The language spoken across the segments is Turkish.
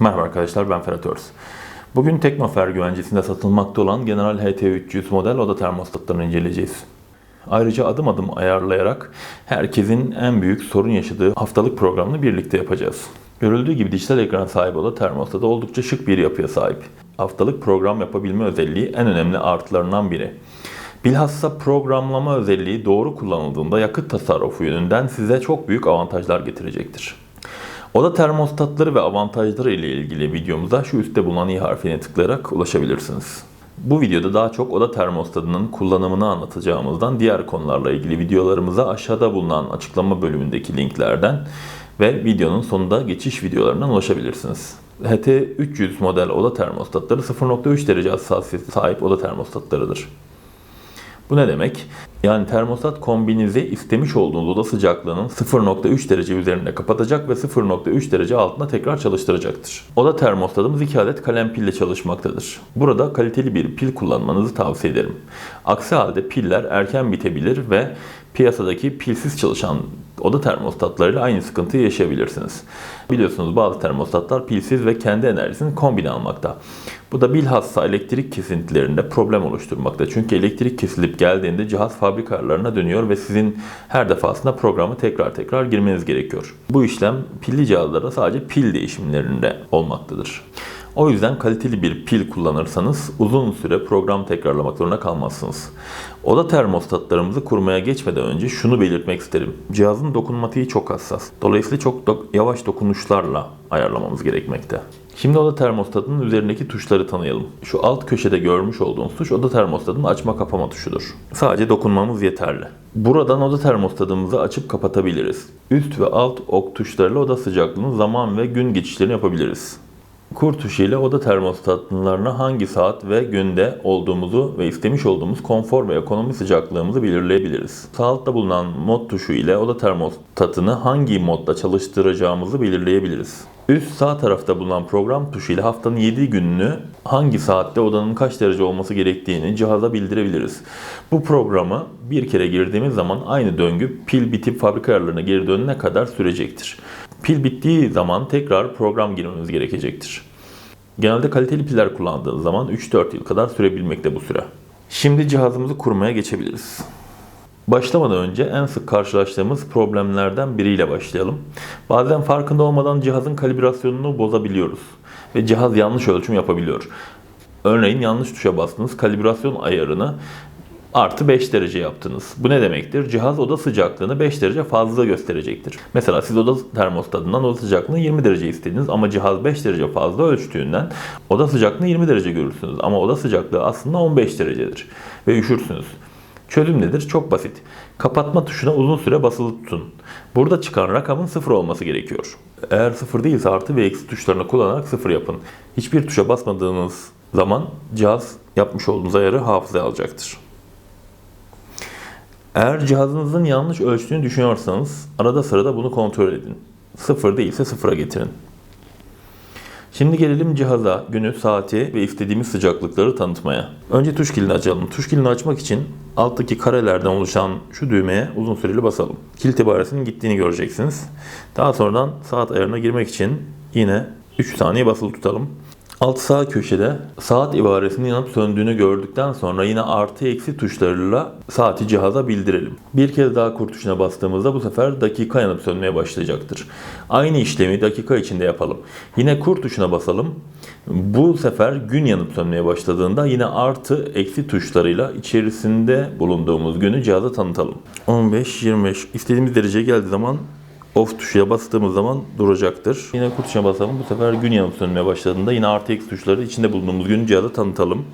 Merhaba arkadaşlar ben Ferhat Örs. Bugün Teknofer güvencesinde satılmakta olan General HT300 model oda termostatlarını inceleyeceğiz. Ayrıca adım adım ayarlayarak herkesin en büyük sorun yaşadığı haftalık programını birlikte yapacağız. Görüldüğü gibi dijital ekran sahibi oda termostatı oldukça şık bir yapıya sahip. Haftalık program yapabilme özelliği en önemli artılarından biri. Bilhassa programlama özelliği doğru kullanıldığında yakıt tasarrufu yönünden size çok büyük avantajlar getirecektir. Oda termostatları ve avantajları ile ilgili videomuza şu üstte bulunan i harfine tıklayarak ulaşabilirsiniz. Bu videoda daha çok oda termostatının kullanımını anlatacağımızdan diğer konularla ilgili videolarımıza aşağıda bulunan açıklama bölümündeki linklerden ve videonun sonunda geçiş videolarından ulaşabilirsiniz. HT300 model oda termostatları 0.3 derece hassasiyeti sahip oda termostatlarıdır. Bu ne demek? Yani termostat kombinizi istemiş olduğunuz oda sıcaklığının 0.3 derece üzerinde kapatacak ve 0.3 derece altında tekrar çalıştıracaktır. Oda termostatımız 2 adet kalem pille çalışmaktadır. Burada kaliteli bir pil kullanmanızı tavsiye ederim. Aksi halde piller erken bitebilir ve piyasadaki pilsiz çalışan oda termostatlarıyla aynı sıkıntıyı yaşayabilirsiniz. Biliyorsunuz bazı termostatlar pilsiz ve kendi enerjisini kombine almakta. Bu da bilhassa elektrik kesintilerinde problem oluşturmakta. Çünkü elektrik kesilip geldiğinde cihaz fabrika ayarlarına dönüyor ve sizin her defasında programı tekrar tekrar girmeniz gerekiyor. Bu işlem pilli cihazlarda sadece pil değişimlerinde olmaktadır. O yüzden kaliteli bir pil kullanırsanız uzun süre program tekrarlamak zorunda kalmazsınız. Oda termostatlarımızı kurmaya geçmeden önce şunu belirtmek isterim. Cihazın dokunmatiği çok hassas. Dolayısıyla çok do- yavaş dokunuşlarla ayarlamamız gerekmekte. Şimdi oda termostatının üzerindeki tuşları tanıyalım. Şu alt köşede görmüş olduğunuz tuş oda termostatının açma kapama tuşudur. Sadece dokunmamız yeterli. Buradan oda termostatımızı açıp kapatabiliriz. Üst ve alt ok tuşlarıyla oda sıcaklığını zaman ve gün geçişlerini yapabiliriz. Kur tuşu ile oda termostatlarına hangi saat ve günde olduğumuzu ve istemiş olduğumuz konfor ve ekonomi sıcaklığımızı belirleyebiliriz. Sağ altta bulunan mod tuşu ile oda termostatını hangi modda çalıştıracağımızı belirleyebiliriz. Üst sağ tarafta bulunan program tuşu ile haftanın 7 gününü hangi saatte odanın kaç derece olması gerektiğini cihaza bildirebiliriz. Bu programı bir kere girdiğimiz zaman aynı döngü pil bitip fabrika ayarlarına geri dönene kadar sürecektir. Pil bittiği zaman tekrar program girmemiz gerekecektir. Genelde kaliteli piller kullandığınız zaman 3-4 yıl kadar sürebilmekte bu süre. Şimdi cihazımızı kurmaya geçebiliriz. Başlamadan önce en sık karşılaştığımız problemlerden biriyle başlayalım. Bazen farkında olmadan cihazın kalibrasyonunu bozabiliyoruz ve cihaz yanlış ölçüm yapabiliyor. Örneğin yanlış tuşa bastınız, kalibrasyon ayarını artı 5 derece yaptınız. Bu ne demektir? Cihaz oda sıcaklığını 5 derece fazla gösterecektir. Mesela siz oda termostatından oda sıcaklığını 20 derece istediniz ama cihaz 5 derece fazla ölçtüğünden oda sıcaklığını 20 derece görürsünüz. Ama oda sıcaklığı aslında 15 derecedir ve üşürsünüz. Çözüm nedir? Çok basit. Kapatma tuşuna uzun süre basılı tutun. Burada çıkan rakamın sıfır olması gerekiyor. Eğer sıfır değilse artı ve eksi tuşlarını kullanarak sıfır yapın. Hiçbir tuşa basmadığınız zaman cihaz yapmış olduğunuz ayarı hafızaya alacaktır. Eğer cihazınızın yanlış ölçtüğünü düşünüyorsanız arada sırada bunu kontrol edin. Sıfır değilse sıfıra getirin. Şimdi gelelim cihaza, günü, saati ve istediğimiz sıcaklıkları tanıtmaya. Önce tuş kilidini açalım. Tuş kilidini açmak için alttaki karelerden oluşan şu düğmeye uzun süreli basalım. Kilit ibaresinin gittiğini göreceksiniz. Daha sonradan saat ayarına girmek için yine 3 saniye basılı tutalım. Alt sağ köşede saat ibaresinin yanıp söndüğünü gördükten sonra yine artı eksi tuşlarıyla saati cihaza bildirelim. Bir kez daha kur tuşuna bastığımızda bu sefer dakika yanıp sönmeye başlayacaktır. Aynı işlemi dakika içinde yapalım. Yine kur tuşuna basalım. Bu sefer gün yanıp sönmeye başladığında yine artı eksi tuşlarıyla içerisinde bulunduğumuz günü cihaza tanıtalım. 15-25 istediğimiz dereceye geldiği zaman off tuşuna bastığımız zaman duracaktır. Yine kur tuşuna basalım. Bu sefer gün yanıp sönmeye başladığında yine artı eksi tuşları içinde bulunduğumuz günü cihaza tanıtalım.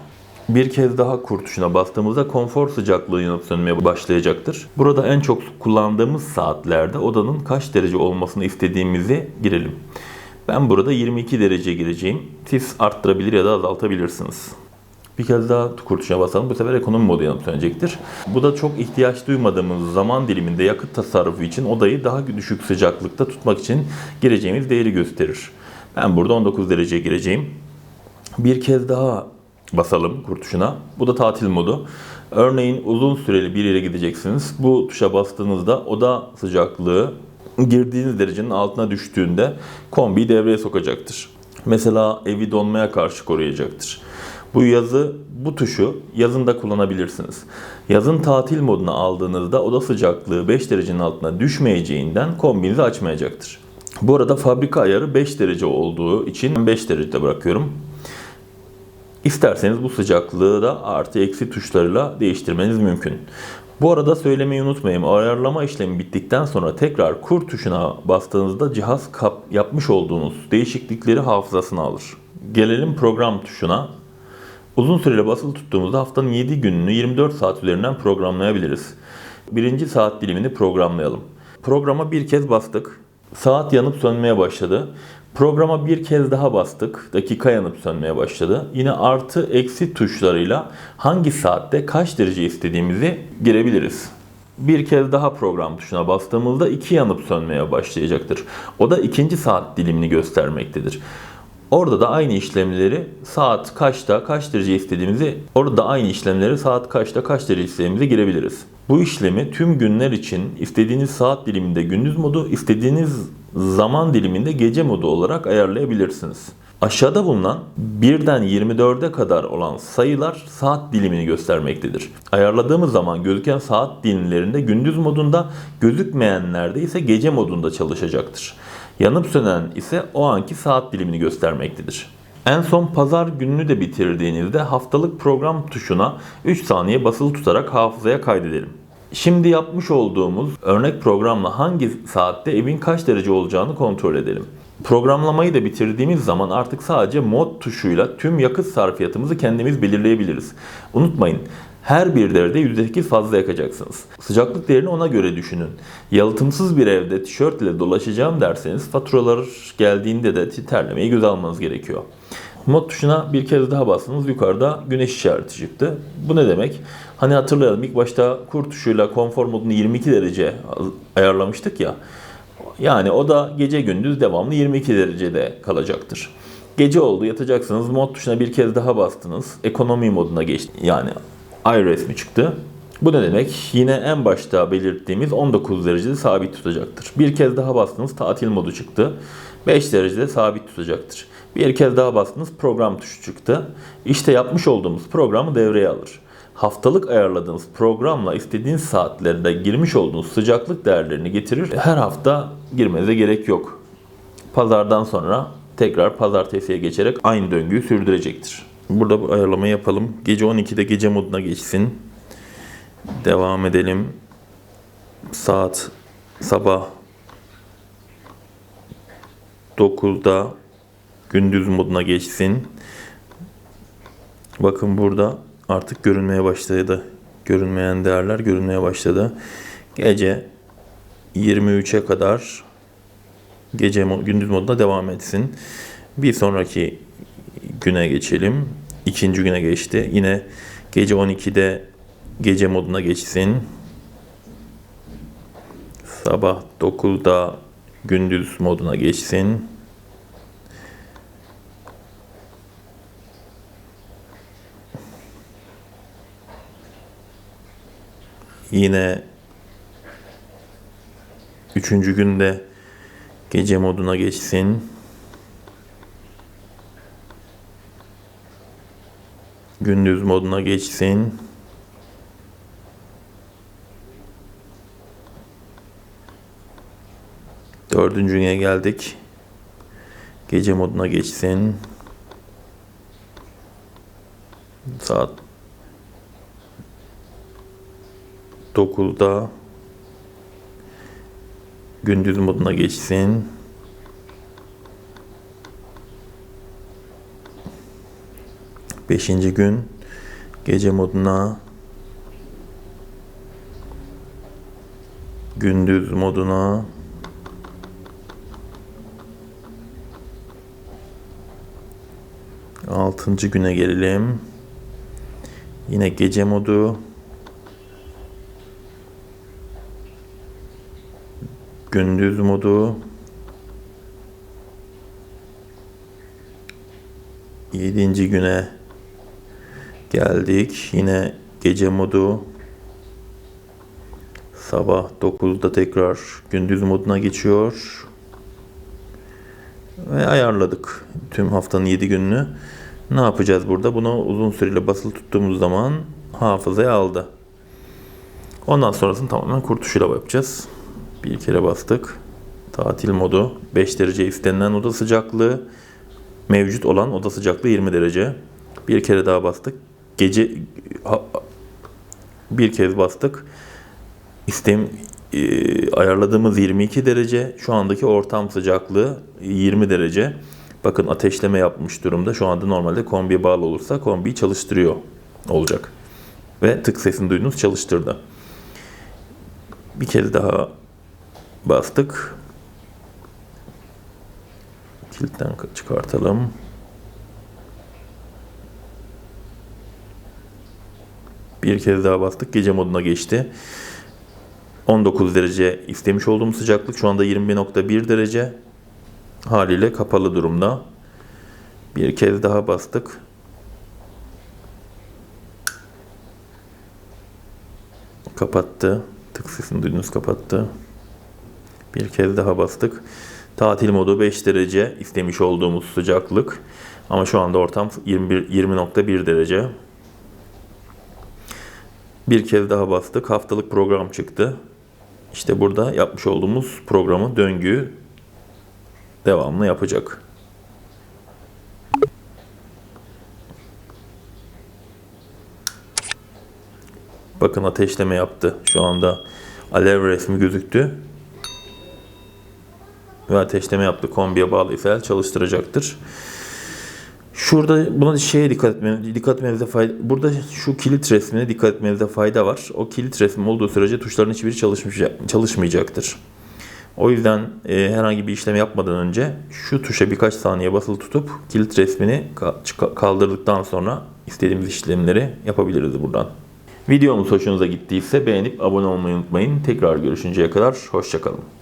Bir kez daha kur tuşuna bastığımızda konfor sıcaklığı yanıp sönmeye başlayacaktır. Burada en çok kullandığımız saatlerde odanın kaç derece olmasını istediğimizi girelim. Ben burada 22 derece gireceğim. Siz arttırabilir ya da azaltabilirsiniz. Bir kez daha kur tuşuna basalım. Bu sefer ekonomi modu yanıp sönecektir. Bu da çok ihtiyaç duymadığımız zaman diliminde yakıt tasarrufu için odayı daha düşük sıcaklıkta tutmak için gireceğimiz değeri gösterir. Ben burada 19 derece gireceğim. Bir kez daha basalım kur tuşuna. Bu da tatil modu. Örneğin uzun süreli bir yere gideceksiniz. Bu tuşa bastığınızda oda sıcaklığı girdiğiniz derecenin altına düştüğünde kombiyi devreye sokacaktır. Mesela evi donmaya karşı koruyacaktır. Bu yazı, bu tuşu yazında kullanabilirsiniz. Yazın tatil moduna aldığınızda oda sıcaklığı 5 derecenin altına düşmeyeceğinden kombinizi açmayacaktır. Bu arada fabrika ayarı 5 derece olduğu için 5 derecede bırakıyorum. İsterseniz bu sıcaklığı da artı eksi tuşlarıyla değiştirmeniz mümkün. Bu arada söylemeyi unutmayın. Ayarlama işlemi bittikten sonra tekrar kur tuşuna bastığınızda cihaz kap yapmış olduğunuz değişiklikleri hafızasına alır. Gelelim program tuşuna. Uzun süreli basılı tuttuğumuzda haftanın 7 gününü 24 saat üzerinden programlayabiliriz. Birinci saat dilimini programlayalım. Programa bir kez bastık. Saat yanıp sönmeye başladı. Programa bir kez daha bastık. Dakika yanıp sönmeye başladı. Yine artı eksi tuşlarıyla hangi saatte kaç derece istediğimizi girebiliriz. Bir kez daha program tuşuna bastığımızda iki yanıp sönmeye başlayacaktır. O da ikinci saat dilimini göstermektedir. Orada da aynı işlemleri saat kaçta kaç derece istediğimizi orada da aynı işlemleri saat kaçta kaç derece istediğimizi girebiliriz. Bu işlemi tüm günler için istediğiniz saat diliminde gündüz modu, istediğiniz zaman diliminde gece modu olarak ayarlayabilirsiniz. Aşağıda bulunan 1'den 24'e kadar olan sayılar saat dilimini göstermektedir. Ayarladığımız zaman gözüken saat dilimlerinde gündüz modunda, gözükmeyenlerde ise gece modunda çalışacaktır. Yanıp sönen ise o anki saat dilimini göstermektedir. En son pazar gününü de bitirdiğinizde haftalık program tuşuna 3 saniye basılı tutarak hafızaya kaydedelim. Şimdi yapmış olduğumuz örnek programla hangi saatte evin kaç derece olacağını kontrol edelim. Programlamayı da bitirdiğimiz zaman artık sadece mod tuşuyla tüm yakıt sarfiyatımızı kendimiz belirleyebiliriz. Unutmayın her bir devrede %8 fazla yakacaksınız. Sıcaklık değerini ona göre düşünün. Yalıtımsız bir evde tişört ile dolaşacağım derseniz faturalar geldiğinde de terlemeyi göz almanız gerekiyor. Mod tuşuna bir kez daha bastınız yukarıda güneş işareti çıktı. Bu ne demek? Hani hatırlayalım ilk başta kur tuşuyla konfor modunu 22 derece ayarlamıştık ya. Yani o da gece gündüz devamlı 22 derecede kalacaktır. Gece oldu yatacaksınız mod tuşuna bir kez daha bastınız. Ekonomi moduna geçti. Yani ay resmi çıktı. Bu ne demek? Yine en başta belirttiğimiz 19 derecede sabit tutacaktır. Bir kez daha bastınız tatil modu çıktı. 5 derecede sabit tutacaktır. Bir kez daha bastınız program tuşu çıktı. İşte yapmış olduğumuz programı devreye alır. Haftalık ayarladığınız programla istediğiniz saatlerde girmiş olduğunuz sıcaklık değerlerini getirir. Her hafta girmenize gerek yok. Pazardan sonra tekrar pazartesiye geçerek aynı döngüyü sürdürecektir. Burada bu ayarlamayı yapalım. Gece 12'de gece moduna geçsin. Devam edelim. Saat sabah 9'da gündüz moduna geçsin. Bakın burada artık görünmeye başladı. Görünmeyen değerler görünmeye başladı. Gece 23'e kadar gece gündüz moduna devam etsin. Bir sonraki güne geçelim. İkinci güne geçti. Yine gece 12'de gece moduna geçsin. Sabah 9'da gündüz moduna geçsin. Yine üçüncü günde gece moduna geçsin. Gündüz moduna geçsin. Dördüncü güne geldik. Gece moduna geçsin. Saat 9'da gündüz moduna geçsin. Beşinci gün. Gece moduna. Gündüz moduna. Altıncı güne gelelim. Yine gece modu. Gündüz modu. Yedinci güne geldik. Yine gece modu sabah 9'da tekrar gündüz moduna geçiyor. Ve ayarladık tüm haftanın 7 gününü. Ne yapacağız burada? Bunu uzun süreli basılı tuttuğumuz zaman hafızaya aldı. Ondan sonrasını tamamen kurt tuşuyla yapacağız. Bir kere bastık. Tatil modu 5 derece istenilen oda sıcaklığı. Mevcut olan oda sıcaklığı 20 derece. Bir kere daha bastık. Gece ha- bir kez bastık. İstem e, ayarladığımız 22 derece. Şu andaki ortam sıcaklığı 20 derece. Bakın ateşleme yapmış durumda. Şu anda normalde kombiye bağlı olursa kombiyi çalıştırıyor olacak. Ve tık sesini duydunuz çalıştırdı. Bir kez daha bastık. Kilitten çıkartalım. Bir kez daha bastık. Gece moduna geçti. 19 derece istemiş olduğum sıcaklık. Şu anda 21.1 derece. Haliyle kapalı durumda. Bir kez daha bastık. Kapattı. Tık sesini duydunuz kapattı. Bir kez daha bastık. Tatil modu 5 derece istemiş olduğumuz sıcaklık. Ama şu anda ortam 21 20.1 derece. Bir kez daha bastık. Haftalık program çıktı. İşte burada yapmış olduğumuz programı döngü devamlı yapacak. Bakın ateşleme yaptı. Şu anda alev resmi gözüktü. Ve ateşleme yaptı. Kombiye bağlıysa çalıştıracaktır. Şurada buna şeye dikkat etmeniz, dikkat etmenizde fayda, burada şu kilit resmine dikkat etmenizde fayda var. O kilit resmi olduğu sürece tuşların hiçbiri çalışmayacak, çalışmayacaktır. O yüzden e, herhangi bir işlem yapmadan önce şu tuşa birkaç saniye basılı tutup kilit resmini kaldırdıktan sonra istediğimiz işlemleri yapabiliriz buradan. Videomuz hoşunuza gittiyse beğenip abone olmayı unutmayın. Tekrar görüşünceye kadar hoşçakalın.